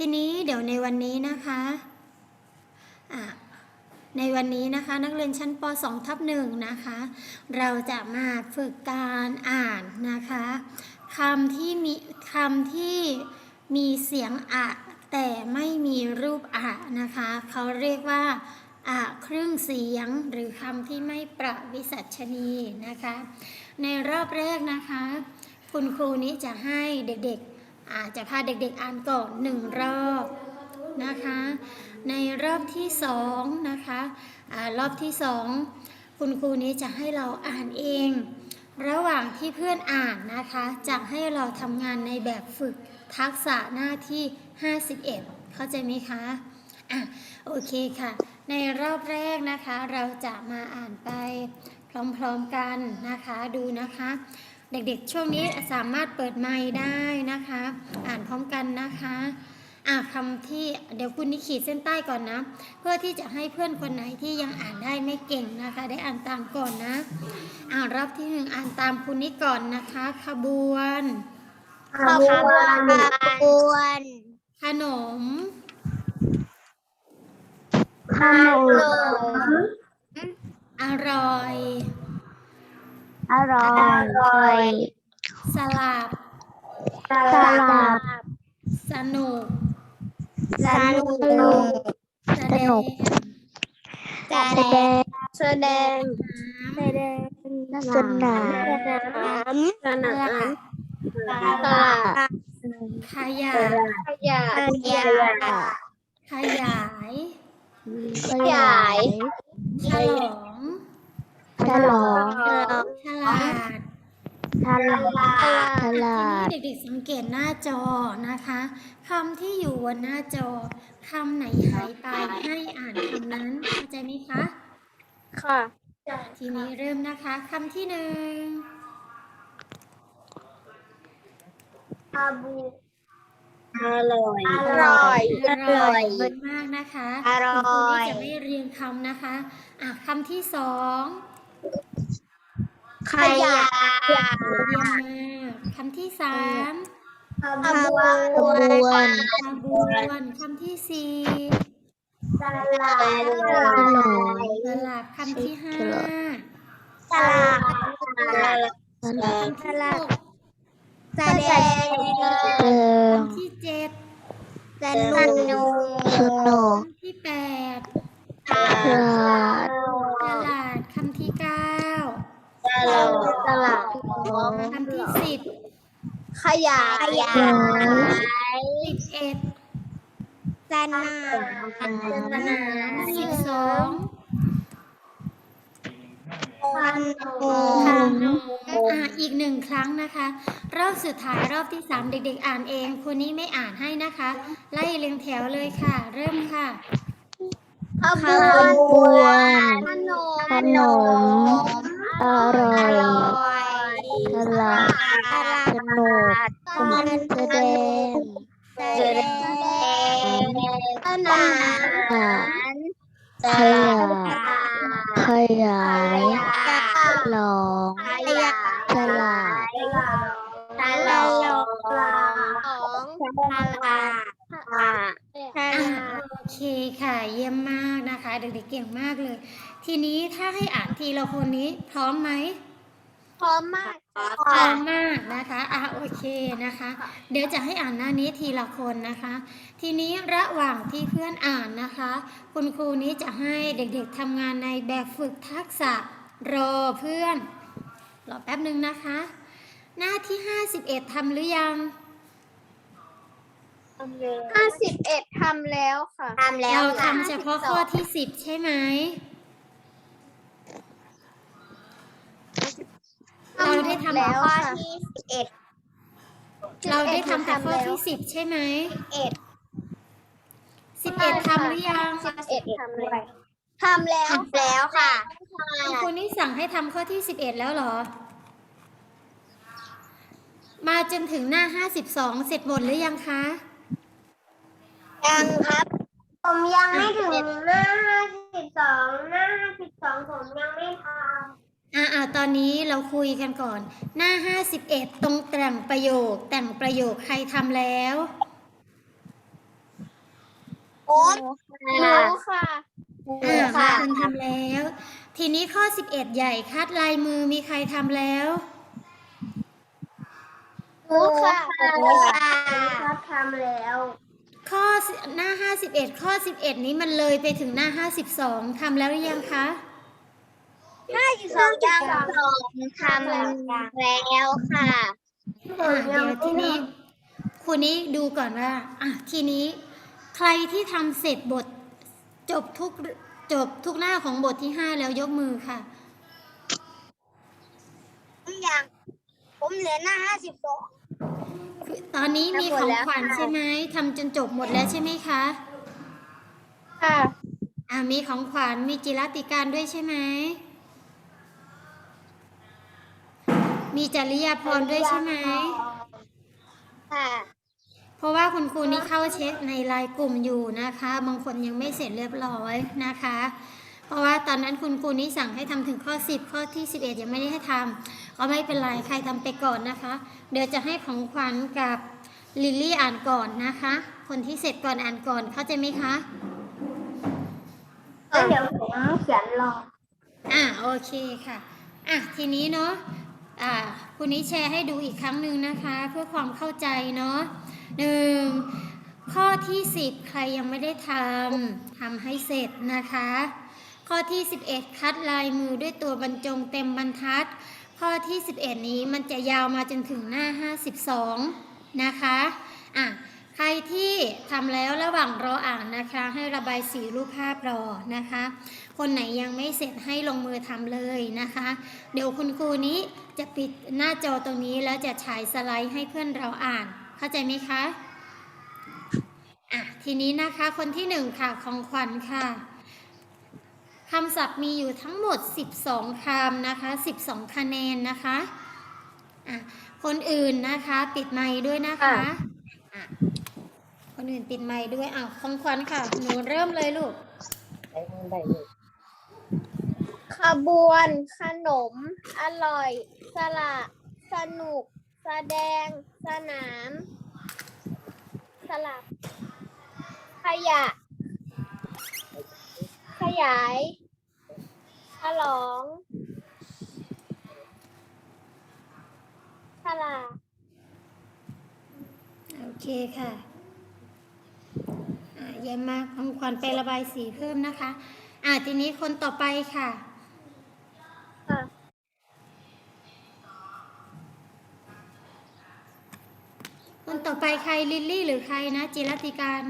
ทีนี้เดี๋ยวในวันนี้นะคะะในวันนี้นะคะนักเรียนชั้นป .2 ทับหนึ่งนะคะ เราจะมาฝึกการอ่านนะคะคำที่มีคำที่มีเสียงอะแต่ไม่มีรูปอะนะคะเขาเรียกว่าอะครึ่งเสียงหรือคำที่ไม่ประวิสัชนีนะคะ ในรอบแรกนะคะ คุณครูนี้จะให้เด็กๆ จจะพาเด็กๆอ่านก่อนหนึ่งรอบนะคะ ในรอบที่สองนะคะอารอบที่สองคุณครูนี้จะให้เราอ่านเอง ระหว่างที่เพื่อนอ่านนะคะจะให้เราทำงานในแบบฝึกทักษะหน้าที่ 51 เข้าใจไหมคะอะโอเคค่ะ ในรอบแรกนะคะเราจะมาอ่านไปพร้อมๆกันนะคะดูนะคะ เด็กๆ ช่วงนี้สามารถเปิดไมค์ได้นะคะ อ่านพร้อมกันนะคะอ่าคำที่เดี๋ยวคุณนิขีดเส้นใต้ก่อนนะ เพื่อที่จะให้เพื่อนคนไหนที่ยังอ่านได้ไม่เก่งนะคะ ได้อ่านตามก่อนนะอ่านรอบที่หนึ่งอ่านตามคุณนิก่อนนะคะ ขบวนขบวนขบวนขนม ขนม อร่อย อร่อยสลับสลับสนุกสนุกแสดงแสดงแสดงน้สนามำสนามตลาดขยะขยะขยะขยาย ขยายฉลอง ฉลอง ฉลาด ฉลาด ฉลาดทีนี้เด็กๆสังเกตหน้าจอนะคะคำที่อยู่บนหน้าจอคำไหนหายไปให้อ่านคำนั้นเข้าใจไหมคะ ค่ะ ทีนี้เริ่มนะคะคำที่หนึ่งอาบูอร่อย อร่อย อร่อยมากนะคะอร่อยคุณครูนี่จะไม่เรียงคำนะคะ อะคำที่สอง ขยะเยี่ยมมากคำที่สามขบวนขบวนคำที่สี่สลัดสลับคำที่ห้าสลัดคำที่หกแสดงคำที่เจ็ดสนุกสนุกคำที่แปดฉลาดตลาดคำที่เก้า สลัดคำที่สิบขยะขยะสิบเอ็ดสนามสนามสิบสองขนมนอะอีกหนึ่งครั้งนะคะ รอบสุดท้ายรอบที่สามเด็กๆ อ่านเองคนนี้ไม่อ่านให้นะคะ ไล่เรียงแถวเลยค่ะ เริ่มค่ะขบวนขนมขนม อร่อยสลัดสนุกแสดง ทีละคนนะคะ ทีนี้ระหว่างที่เพื่อนอ่านนะคะ คุณครูนี้จะให้เด็กๆทำงานในแบบฝึกทักษะรอเพื่อน รอแป๊บหนึ่งนะคะ หน้าที่ 51ทำหรือยังห้าสิบเอ็ดทำแล้วค่ะ ทำแล้วเราทำเฉพาะข้อที่ 10 ใช่ไหม เราได้ทำ แล้วข้อที่สิบเอ็ด เราได้ทำแต่ข้อที่10ใช่ไหมเอ็ด11ทำหรือยังสิบเอ็ดทำแล้วทำแล้วทำแล้วค่ะคุณครูนี่สั่งให้ทำข้อที่11แล้วเหรอ มาจนถึงหน้า52เสร็จหมดหรือยังคะ ยังครับ ผมยังไม่ถึงหน้าห้าสิบสองหน้าห้าสิบสองผมยังไม่ท อ่าอ่าตอนนี้เราคุยกันก่อน หน้า51ตรงแต่งประโยค แต่งประโยคใครทำแล้วำรู้ค่ะอ่ามีคนทำแล้ว ทีนี้ข้อ11ใหญ่คัดลายมือมีใครทำแล้วรู้ค่ะครับทำแล้ว ข้อสิหน้า51ข้อ11นี้มันเลยไปถึงหน้า52ทำแล้วหรือยังคะ สองจังสองทำแล้วค่ะอะเดี๋ยวทีนี้ครูนี้ดูก่อนว่าอะทีนี้ใครที่ทำเสร็จบทจบทุกจบทุกหน้าของบทที่5แล้วยกมือค่ะ ผมยังผมเหลือหน้าห้าสิบสอง คือตอนนี้มีทำหมขดองแล้วขวัญค่ะใช่ไหมทำจนจบหมดแล้วใช่ไหมคะ ค่ะ อ่ามีของขวัญมีจิรติการด้วยใช่ไหม มีจริยาพรด้วยใช่ไหม ค่ะเพราะว่าคุณครูนี่เข้าเช็คในไลน์กลุ่มอยู่นะคะ บางคนยังไม่เสร็จเรียบร้อยนะคะ เพราะว่าตอนนั้นคุณครูนี่สั่งให้ทำถึงข้อ 10 ข้อที่ 11 ยังไม่ได้ให้ทำก็ไม่เป็นไรใครทำไปก่อนนะคะ เดี๋ยวจะให้ของขวัญกับลิลลี่อ่านก่อนนะคะ คนที่เสร็จก่อนอ่านก่อนเข้าใจไหมคะแล้วเดี๋ยวผมเขียนรอ อะโอเคค่ะ อะทีนี้เนาะ อ่าคุณนี้แชร์ให้ดูอีกครั้งหนึ่งนะคะ เพื่อความเข้าใจเนาะหนึ่งข้อที่ 10 ใครยังไม่ได้ทำทำให้เสร็จนะคะ ข้อที่ 11 คัดลายมือด้วยตัวบรรจงเต็มบรรทัด ข้อที่ 11 นี้มันจะยาวมาจนถึงหน้า 52 นะคะอะ ใครที่ทำแล้วระหว่างรออ่านนะคะ ให้ระบายสีรูปภาพรอนะคะ คนไหนยังไม่เสร็จให้ลงมือทำเลยนะคะ เดี๋ยวคุณครูนี้จะปิดหน้าจอตรงนี้แล้วจะฉายสไลด์ให้เพื่อนเราอ่าน เข้าใจไหมคะอะทีนี้นะคะคนที่หนึ่งค่ะของขวัญค่ะคำศัพท์มีอยู่ทั้งหมด 12คำนะคะ 12 คะแนนนะคะอะคนอื่นนะคะปิดไมค์ด้วยนะคะอะ คนอื่นปิดไมค์ด้วยอะของขวัญค่ะ หนูเริ่มเลยลูก ขบวนขนม อร่อย สละสนุก แสดง สนาม สลับ ขยะ ขยาย ฉลองฉลาด โอเคค่ะ อะเยี่ยมมากของขวัญไประบายสีเพิ่มนะคะ อะทีนี้คนต่อไปค่ะ ค่ะคนต่อไปใครลิลลี่ หรือใครนะ จิรติการ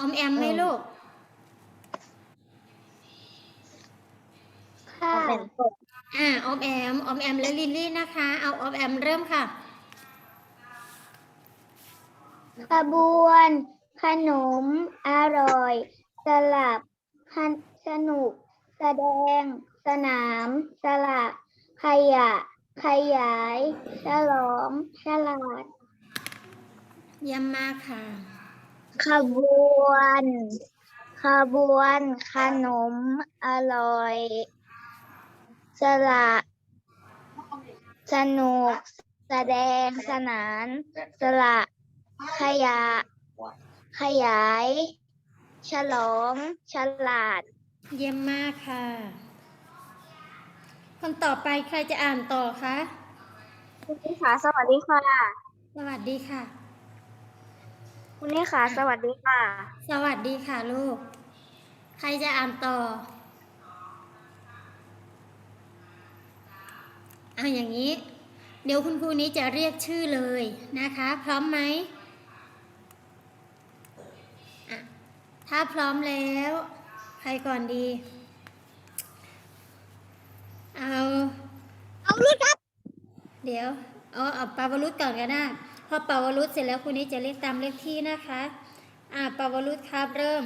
ออมแอมไหมลูก ค่ะ อ่าออมแอมออมแอมและลิลลี่นะคะ เอาออมแอมเริ่มค่ะ ขบวน ขนม อร่อย สลับคันสนุก แสดง สนาม สละขยะ ขยาย ฉลอง ฉลาดเยี่ยมมากค่ะ ขบวน ขบวน ขนม อร่อย สละสนุก แสดง สนาน สละ ขยะ ขยาย ฉลอง ฉลาด เยี่ยมมากค่ะ คนต่อไปใครจะอ่านต่อคะ คุณนี่ค่ะ สวัสดีค่ะ สวัสดีค่ะ คุณนี่ค่ะ สวัสดีค่ะ สวัสดีค่ะลูก ใครจะอ่านต่ออะอย่างนี้ เดี๋ยวคุณครูนี้จะเรียกชื่อเลยนะคะ พร้อมไหมอะ ถ้าพร้อมแล้ว ใครก่อนดี เอา เอาลูกครับ เดี๋ยว เอาเอาปาวรุษก่อนก็ได้พอปาวรุษเสร็จแล้วคุณนี้จะเรียกตามเลขที่นะคะ อ่าปาวรุษครับเริ่ม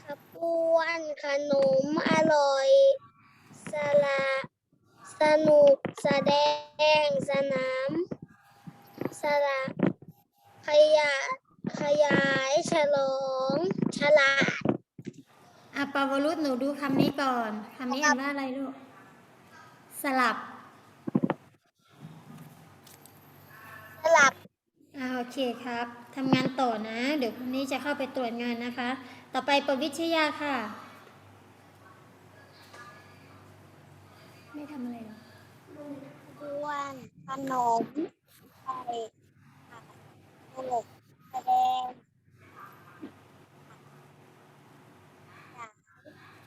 ขบวนขนมอร่อย สละสนุก แสดง สนามสละ ขยะขยายฉลองฉลาดอะปาวรุษหนูดูคำนี้ก่อนคำนี้อ่านว่าอะไรลูก สลับ สลับอาโอเคครับทำงานต่อนะ เดี๋ยวพรุ่งนี้จะเข้าไปตรวจงานนะคะ ต่อไปประวิชยาค่ะ ไม่ทำอะไรหรอกวนขนมไข่ ลกแสดง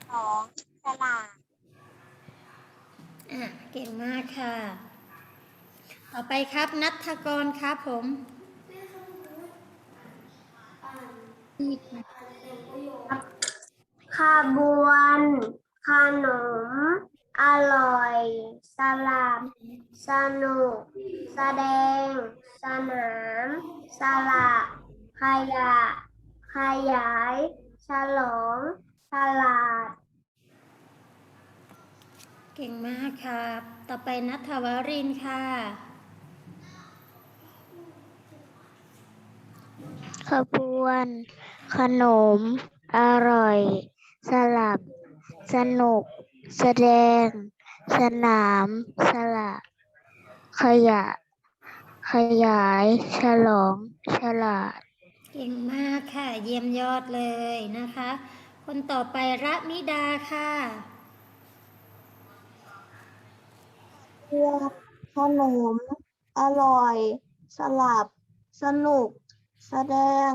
ของฉลาดอะเก่งมากค่ะ ต่อไปครับนัทกรครับผมขบวน ขนม อร่อย สลับ สนุก แสดง สนาม สละขยะ ขยาย ฉลองฉลาด เก่งมากครับ ต่อไปนัทวรินทร์ค่ะ ขบวน ขนม อร่อย สลับ สนุก แสดง สนาม สละ ขยะ ขยาย ฉลอง ฉลาด เก่งมากค่ะ เยี่ยมยอดเลยนะคะ คนต่อไประมิดาค่ะเพื่อขนม อร่อย สลับ สนุก แสดง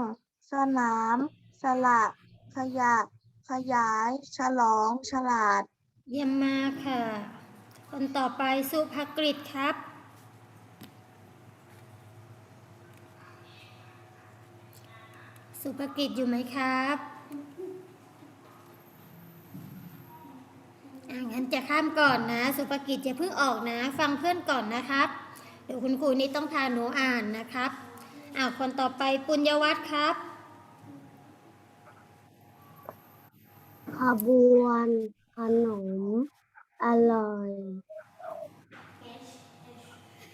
สนาม สละขยะ ขยาย ฉลอง ฉลาด เยี่ยมมากค่ะ คนต่อไปสุภกฤษครับ สุภกิจอยู่ไหมครับอ่างั้นจะข้ามก่อนนะ สุภกิจอย่าเพิ่งออกนะ ฟังเพื่อนก่อนนะครับ เดี๋ยวคุณครูนี่ต้องพาหนูอ่านนะครับอ้าวคนต่อไปปุญญวัฒน์ครับ ขบวนขนม อร่อย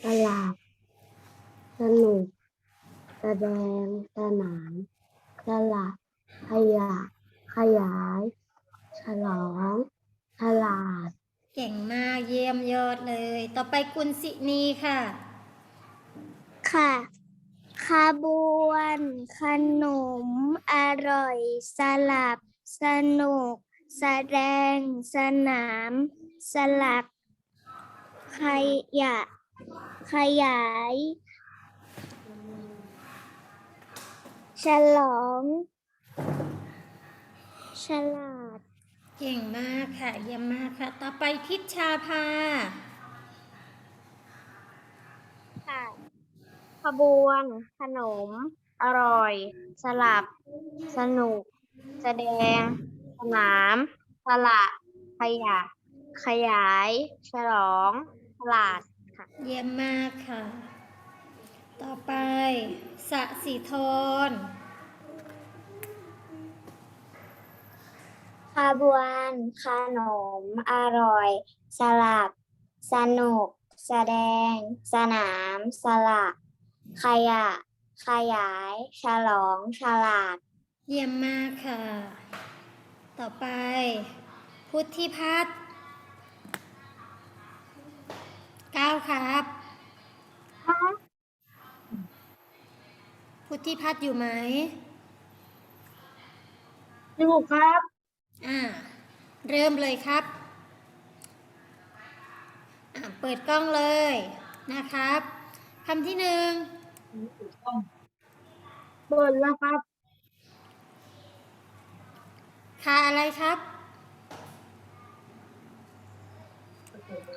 สลับสนุกแสดงสนาม สละขยะ ขยาย ฉลองฉลาด เก่งมากเยี่ยมยอดเลย ต่อไปกุลสินีค่ะ ค่ะ ขบวน ขนม อร่อย สลับ สนุก แสดง สนาม สลัก ขยะ ขยาย ฉลอง ฉลาด เก่งมากค่ะ เยี่ยมมากค่ะ ต่อไปทิชชาภาค่ะขบวน ขนม อร่อย สลับ สนุก แสดง สนาม สละขยะ ขยาย ฉลอง ฉลาดค่ะ เยี่ยมมากค่ะ ต่อไปสะสีทรขบวนขนมอร่อย สลับ สนุก แสดง สนาม สละขยะ ขยาย ฉลอง ฉลาด เยี่ยมมากค่ะ ต่อไป พุทธิพัฒน์ก้าวครับ พุทธิพัฒน์อยู่ไหมอยู่ครับ อ่า เริ่มเลยครับอ่าเปิดกล้องเลยนะครับคำที่หนึ่งเปิดแล้วครับคาอะไรครับ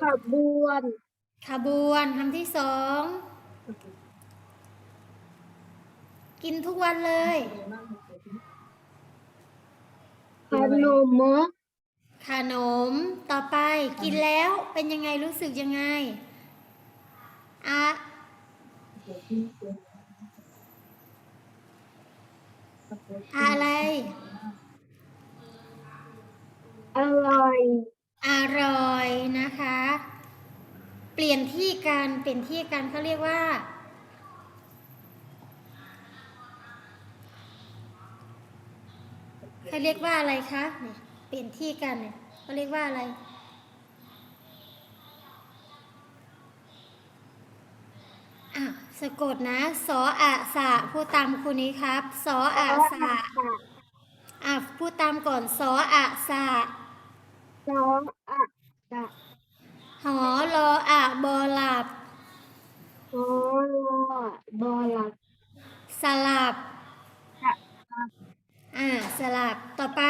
ขบวนขบวนคำที่สอง กินทุกวันเลยขนมขนมต่อไปกินแล้วเป็นยังไงรู้สึกยังไงอะอะไร อร่อย อร่อยนะคะ เปลี่ยนที่กันเปลี่ยนที่กันเขาเรียกว่า เขาเรียกว่าอะไรคะเนี่ยเปลี่ยนที่กันเนี่ยเขาเรียกว่าอะไร อะสะกดนะ สออะสะพูดตามครูนี้ครับ สออะสะอะพูดตามก่อน สออะสะสองอะสะหอรออะบอหลับโอโลบอลักสลับสะ อ่าสลับต่อไป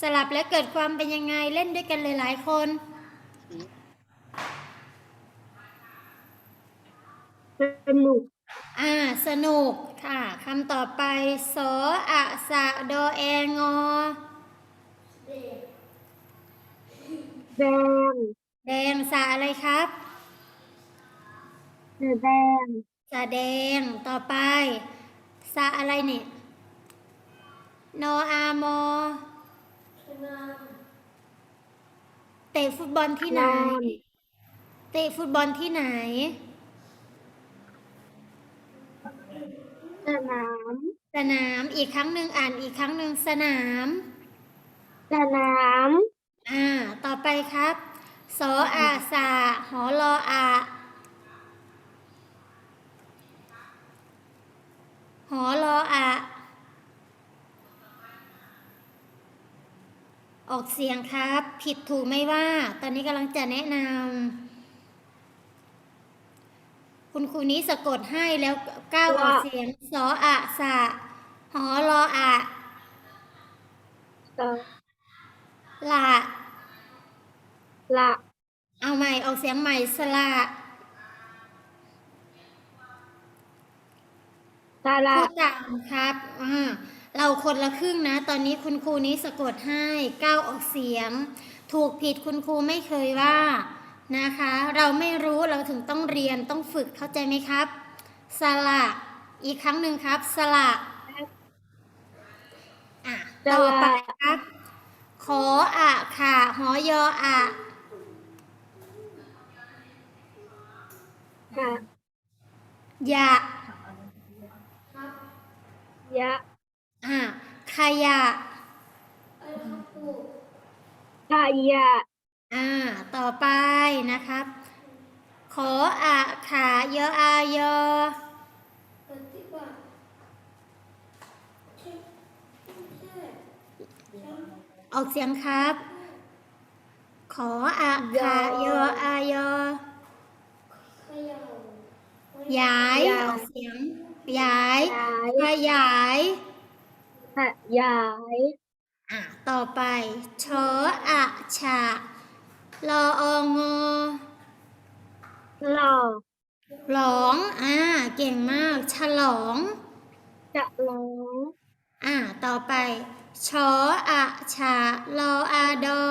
สลับแล้วเกิดความเป็นยังไงเล่นด้วยกันหลายๆคนสนุกอ่าสนุกค่ะคำต่อไปสออะสะโดแองอแดงแดงสะอะไรครับแสดงสะแดงต่อไปสะอะไรเนี่ย นออามอเตะฟุตบอลที่ไหน เตะฟุตบอลที่ไหน สนาม สนาม อีกครั้งหนึ่งอ่านอีกครั้งหนึ่งสนาม สนาม อ่า ต่อไปครับสออาสาหอรออาหอรออา ออกเสียงครับ ผิดถูกไม่ว่า ตอนนี้กำลังจะแนะนำคุณครูนี้สะกดให้แล้วก้าวออกเสียงสออาสาหอรออาสอละละเอาใหม่ออกเสียงใหม่สละสระพูดตามครับอ่า เราคนละครึ่งนะ ตอนนี้คุณครูนี้สะกดให้ก้าวออกเสียง ถูกผิดคุณครูไม่เคยว่านะคะ เราไม่รู้เราถึงต้องเรียนต้องฝึกเข้าใจไหมครับ สละอีกครั้งหนึ่งครับ สละอะต่อไปครับ ขออะค่ะหอยออะหะยะยะ อะขยะขยะอ่าต่อไปนะครับ ขออะขายออายอออกเสียงครับ ขออะขายออายอย้ายออกเสียงย้ายยายขยาย ขยาย อะต่อไปชออะฉะลอองอหล่อหลองอ่าเก่งมาก ฉลอง จะร้องอ่าต่อไปชออะฉะลออาดอ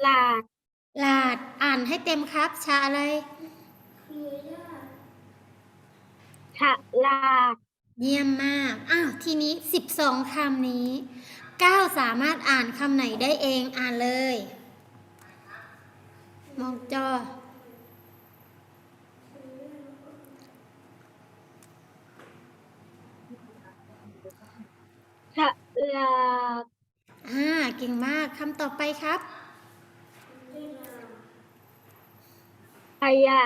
หลาด ลาดอ่านให้เต็มครับ ชาอะไร ฉลาด เยี่ยมมาก อ้าว ทีนี้ 12คำนี้ 9 สามารถอ่านคำไหนได้เองอ่านเลย มองจอ ฉลาด อ่า เก่งมากคำต่อไปครับ ขยะ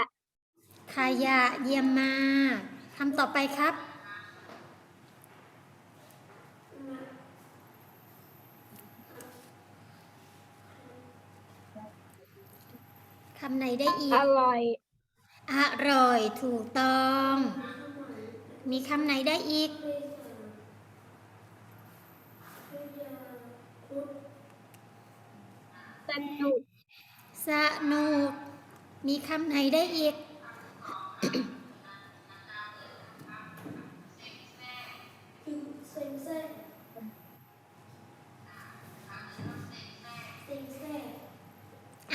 ขยะ เยี่ยมมาก คำต่อไปครับ คำไหนได้อีอกร่อย อร่อยถูกต้อง มีคำไหนได้อีก สนุก สนุก มีคำไหนได้อีก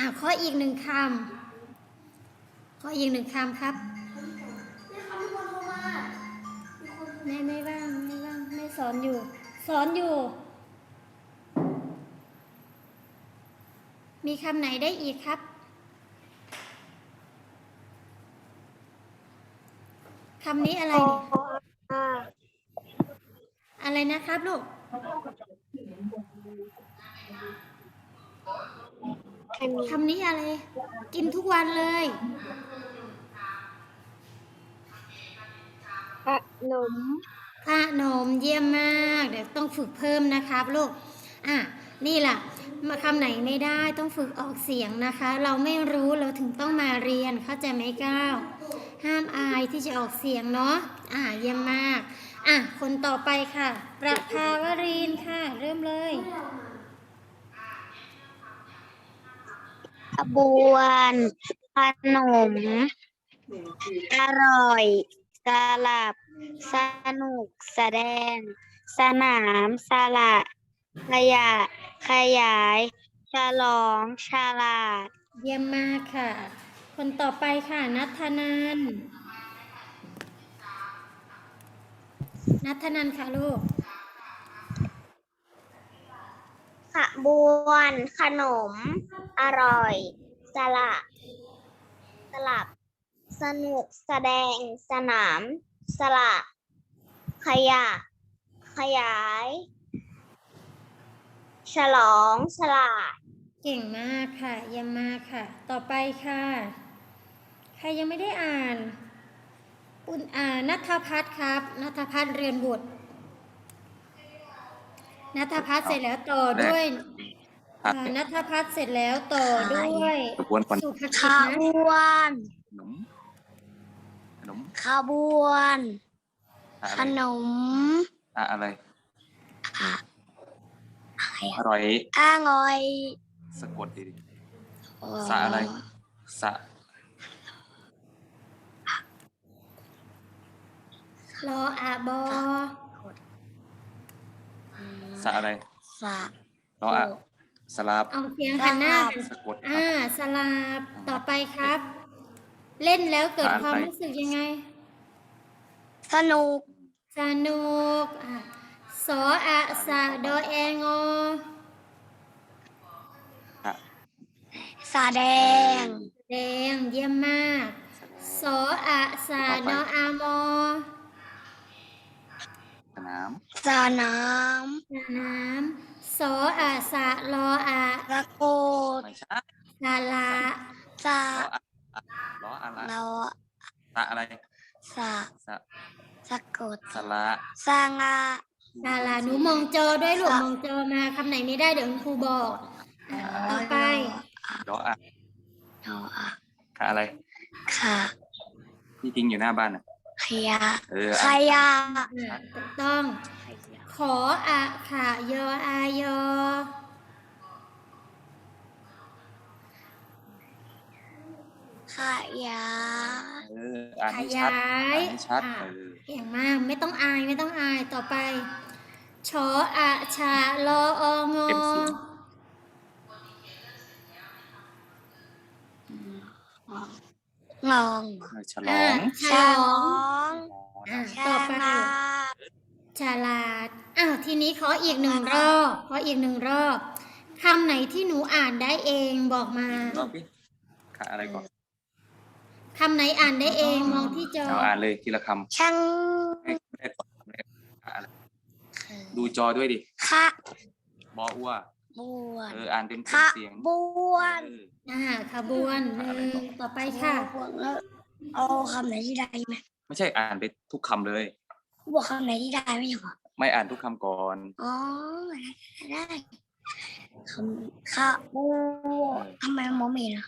อ่าข้ออีกหนึ่งคำข้ออีกหนึ่งคำครับแม่ไม่ว่างไม่ว่างไม่สอนอยู่ สอนอยู่ มีคำไหนได้อีกครับคำนี้อะไรนี่อะไรนะครับลูก คำนี้อะไร กินทุกวันเลยขนมขนมเยี่ยมมาก เดี๋ยวต้องฝึกเพิ่มนะครับลูก อะ นี่ล่ะ มาคำไหนไม่ได้ต้องฝึกออกเสียงนะคะ เราไม่รู้เราถึงต้องมาเรียนเข้าใจไหมก้าวห้ามอายที่จะออกเสียงเนาะ อะเยี่ยมมาก อะ คนต่อไปค่ะ ประภาวรีนค่ะ เริ่มเลย ขบวน ขนม อร่อย สลับ สนุก แสดง สนาม สละขยะ ขยาย ฉลอง ฉลาด เยี่ยมมากค่ะ คนต่อไปค่ะนัทนันนัทนันค่ะลูก ขบวน ขนม อร่อย สละสลับ สนุกแสดง สนาม สละขยะ ขยาย ฉลองฉลาด เก่งมากค่ะเยี่ยมมากค่ะ ต่อไปค่ะ ใครยังไม่ได้อ่านปุณอ่านัทพัฒน์ครับนัทพัฒน์เรียนบุตร นัทพัฒน์เสร็จแล้วต่อด้วยครับอ่านัทพัฒน์เสร็จแล้วต่อด้วยขบวนคนสุภขกิจนะบวนขนมขนมขบวนอะขไรนมอะอะไร อะอร่อย อ้างอยสะกดดีดิสะอะไรสะรออาบอ สะอะไรสะรออะสลับ เอาเสียงหันหน้ากันสะกดครัอ่าบสลับต่อไปครับ เล่นแล้วเกิดอ่านความไปรู้สึกยังไง สนุกสนุกอะสออะสะดอแองออะแสดง แดงเยี่ยมมาก สออะสะดออามอสนาม สนามส นามสออะสะรออะสะกดไม่ใช่สาละสะรออะอะรออะไรเราสะอะไรสะสะสะกดสละสะงา สาละหนูมองจอด้วยลูกมองจอมาคำไหนไม่ได้เดี๋ยวคุณครูบอก อะต่อไปรออะเราอะค่ะอะไร ค่ะที่ทิ้งอยู่หน้าบ้านอะขยะเออขอะยะอะถูกต้อง ขออะค่ะยออายอขยะเอออ่านขให้ชัยาดยอ่านให้ชัดอะเออเก่งมากไม่ต้องอายไม่ต้องอายต่อไปชออะชาลอองอเก็บเสียงงองเออฉลอะองฉฉลลออง งอะฉต่อไปลาด ฉลาดอ้าวทีนี้ขออีกหนึ่งรอบขออีกหนึ่งรอบคำไหนที่หนูอ่านได้เองบอกมารอบพี่ค่ะอะไรก่อนคำไหนอ่านได้เองมองที่จอเอาอ่านเลยทีละคช่างำให้ได้ก่อนค่ะอะไรดูจอด้วยดิขะบออ้วบวนเอออ่านเป็นขะเสียงบวนเอออ่าขบวนหนึ่งต่อไปค่ะแล้วเอาคำไหนที่ได้ไหมไม่ใช่อ่านไปทุกคำเลย บอกคำไหนที่ได้ไม่ใช่เหรอไม่อ่านทุกคำก่อนอ๋อได้คำขะบวนทำไมมองไม่เห็นอะ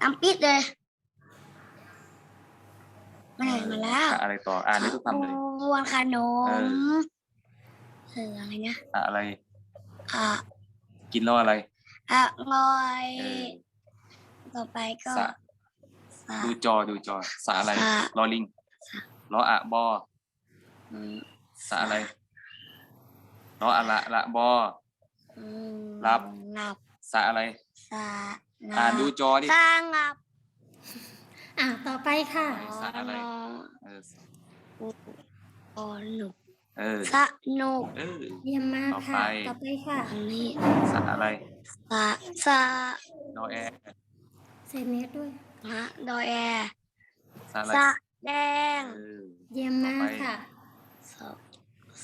ตามปิดเลยไม่เห็นมาแล้วค่ะอะไรต่ออ่านได้ทุกคำเลยบวนขนเอมอเอออะไรนะอะอะไรอะกินแล้วอะไรอะงอย เออต่อไปก็สะสะดูจอดูจอสะอะไรสะรอลิงรออะบอ อืมสะอะไรรออะละละบอ อืมรับ งับสะอะไร สะงับอ่านดูจอดิ สะงับอ่าต่อไปค่ะ สะอะไร เออออหนุกเออสะนุกเออ เยี่ยมมากค่ะ ต่ต่ออไป ไปค่ะ อันนี้สะอะไรสะสะดอแอเซเมตด้วยฮะดอยแอร์สะอะไรสะแดง เออ เยี่ยมมากค่ะสะ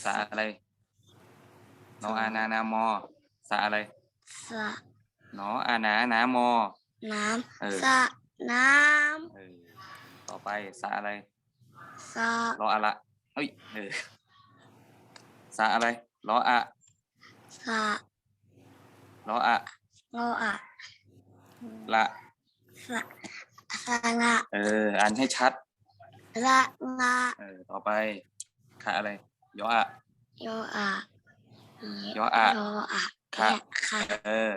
สะอะไรนออานา นามอสะอะไรสะหนออาหนาหนามอ น้เออำสะน้เออต่อไปสะอะไรำสะรออะละเฮ้ยเออสะอะไรรออะสะรออะโลอะละสะสะงะเอออ่านให้ชัดละงะเออต่อไปขะอะไร ยออะโยอะยออะโยอะค่ะแคะค่ะเออ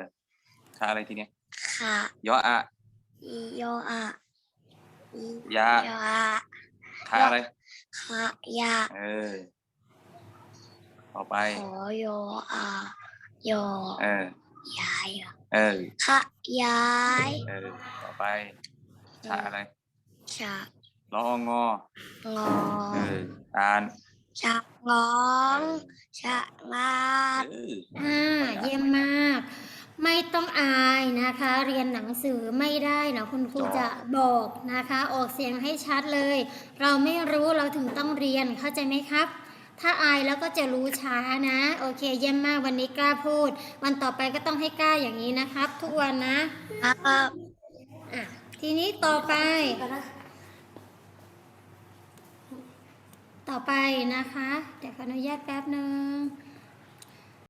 ขะอะไรทีเนี้ยค่ะยออะอีโยอะอียาโยอะขะอะไรค่ะยาเออต่อไปขอโยอะโยเออยายอะเออค่ะยายเออต่อไปขะอะไรชะรองอ งอ เอออ่านชะ งองชะงาดเอออ่าเยี่ยมมาก ไม่ต้องอายนะคะ เรียนหนังสือไม่ได้นะคุณครูจะบอกนะคะ ออกเสียงให้ชัดเลย เราไม่รู้เราถึงต้องเรียนเข้าใจไหมครับ ถ้าอายแล้วก็จะรู้ช้านะ โอเค เยี่ยมมากวันนี้กล้าพูด วันต่อไปก็ต้องให้กล้าอย่างนี้นะครับ ทุกวันนะครับอะทีนี้ต่อไป ต่อไปนะคะ เดี๋ยวขออนุญาตแป๊บหนึ่ง